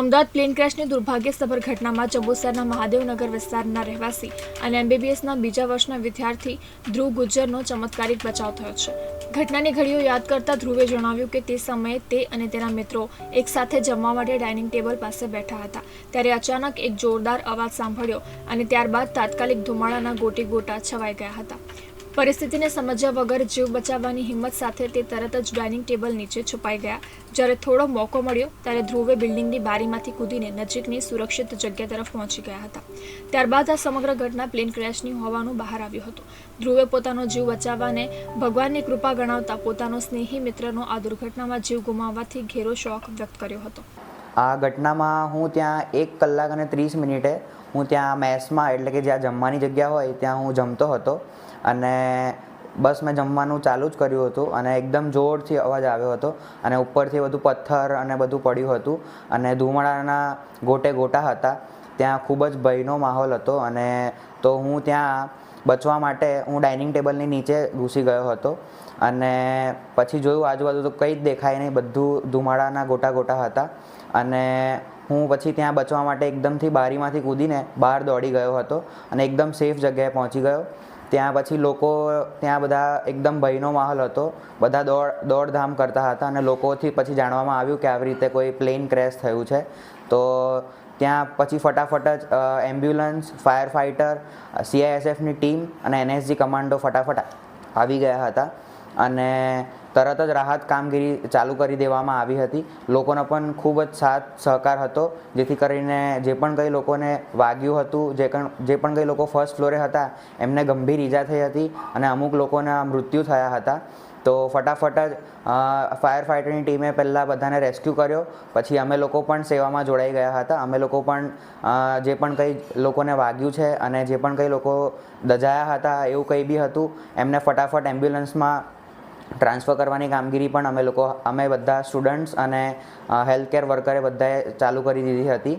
Ahmedabad plane ક્રેશની દુર્ભાગ્યસભર ઘટનામાં જંબુસરના મહાદેવનગર વિસ્તારના રહેવાસી અને એમબીબીએસના બીજા વર્ષના વિદ્યાર્થી ધ્રુવ ગુજ્જરનો ચમત્કારિક બચાવ થયો છે. ઘટનાની ઘડીઓ યાદ કરતા ધ્રુવે જણાવ્યું કે તે સમયે તે અને તેના મિત્રો એક સાથે જમવા માટે ડાઇનિંગ ટેબલ પાસે બેઠા હતા. ત્યારે અચાનક એક જોરદાર અવાજ સાંભળ્યો અને ત્યારબાદ તાત્કાલિક ધુમાડાના ગોટી ગોટા છવાઈ ગયા હતા. પરિસ્થિતિને સમજ્યા વગર જીવ બચાવવાની હિંમત સાથે તે તરત જ ડાઇનિંગ ટેબલ નીચે છુપાઈ ગયા. જ્યારે થોડો મોકો મળ્યો, ત્યારે ધ્રુવે બિલ્ડિંગની બારીમાંથી કૂદીને નજીકની સુરક્ષિત જગ્યા તરફ પહોંચી ગયા હતા. ત્યારબાદ આ સમગ્ર ઘટના પ્લેન ક્રેશની હોવાનું બહાર આવ્યું હતું. ધ્રુવે પોતાનો જીવ બચાવવાને ભગવાનની કૃપા ગણાવતા પોતાનો સ્નેહી મિત્રનો આ દુર્ઘટનામાં જીવ ગુમાવવાથી ઘેરો શોક વ્યક્ત કર્યો હતો. આ ઘટનામાં હું ત્યાં એક કલાક અને ત્રીસ મિનિટે હું ત્યાં મેસમાં, એટલે કે જ્યાં જમવાની જગ્યા હોય, ત્યાં હું જમતો હતો. અને બસ મેં જમવાનું ચાલુ જ કર્યું હતું અને એકદમ જોરથી અવાજ આવ્યો હતો અને ઉપરથી બધું પથ્થર અને બધું પડ્યું હતું અને ધુમાડાના ગોટે ગોટા હતા. ત્યાં ખૂબ જ ભયનો માહોલ હતો અને તો હું ત્યાં બચવા માટે હું ડાઇનિંગ ટેબલની નીચે ઘૂસી ગયો હતો અને પછી જોયું આજુબાજુ તો કંઈ જ દેખાય નહીં, બધું ધુમાડાના ગોટા ગોટા હતા અને હું પછી ત્યાં બચવા માટે એકદમથી બારીમાંથી કૂદીને બહાર દોડી ગયો હતો અને એકદમ સેફ જગ્યાએ પહોંચી ગયો. ત્યાં પછી લોકો ત્યાં બધા એકદમ ભયનો માહોલ હતો. બધા દોડ, દોડધામ કરતા હતા અને લોકોથી પછી જાણવામાં આવ્યું કે આવી રીતે કોઈ પ્લેન ક્રેશ થયું છે. તો ત્યાં પછી ફટાફટ જ એમ્બ્યુલન્સ ફાયર ફાઇટર સીઆઈએસએફની ટીમ અને એનએસજી કમાન્ડો ફટાફટ આવી ગયા હતા. અને તરત જ રાહત કામગીરી ચાલુ કરી દેવામાં આવી હતી. લોકોનો પણ ખૂબ જ સાથ સહકાર હતો, જેથી કરીને જે પણ કંઈ લોકોને વાગ્યું હતું, જે જે પણ કંઈ લોકો ફર્સ્ટ ફ્લોરે હતા, એમને ગંભીર ઈજા થઈ હતી અને અમુક લોકોના મૃત્યુ થયા હતા. તો ફટાફટ જ ફાયર ફાઇટરની ટીમે પહેલાં બધાને રેસ્ક્યુ કર્યો. પછી અમે લોકો પણ સેવામાં જોડાઈ ગયા હતા. અમે લોકો પણ જે પણ કંઈ લોકોને વાગ્યું છે અને જે પણ કંઈ લોકો દજાયા હતા એવું કંઈ બી હતું, એમને ફટાફટ એમ્બ્યુલન્સમાં ટ્રાન્સફર કરવાની કામગીરી પણ અમે લોકો, અમે બધા સ્ટુડન્ટ્સ અને હેલ્થ કેર વર્કરે બધાએ ચાલુ કરી દીધી હતી.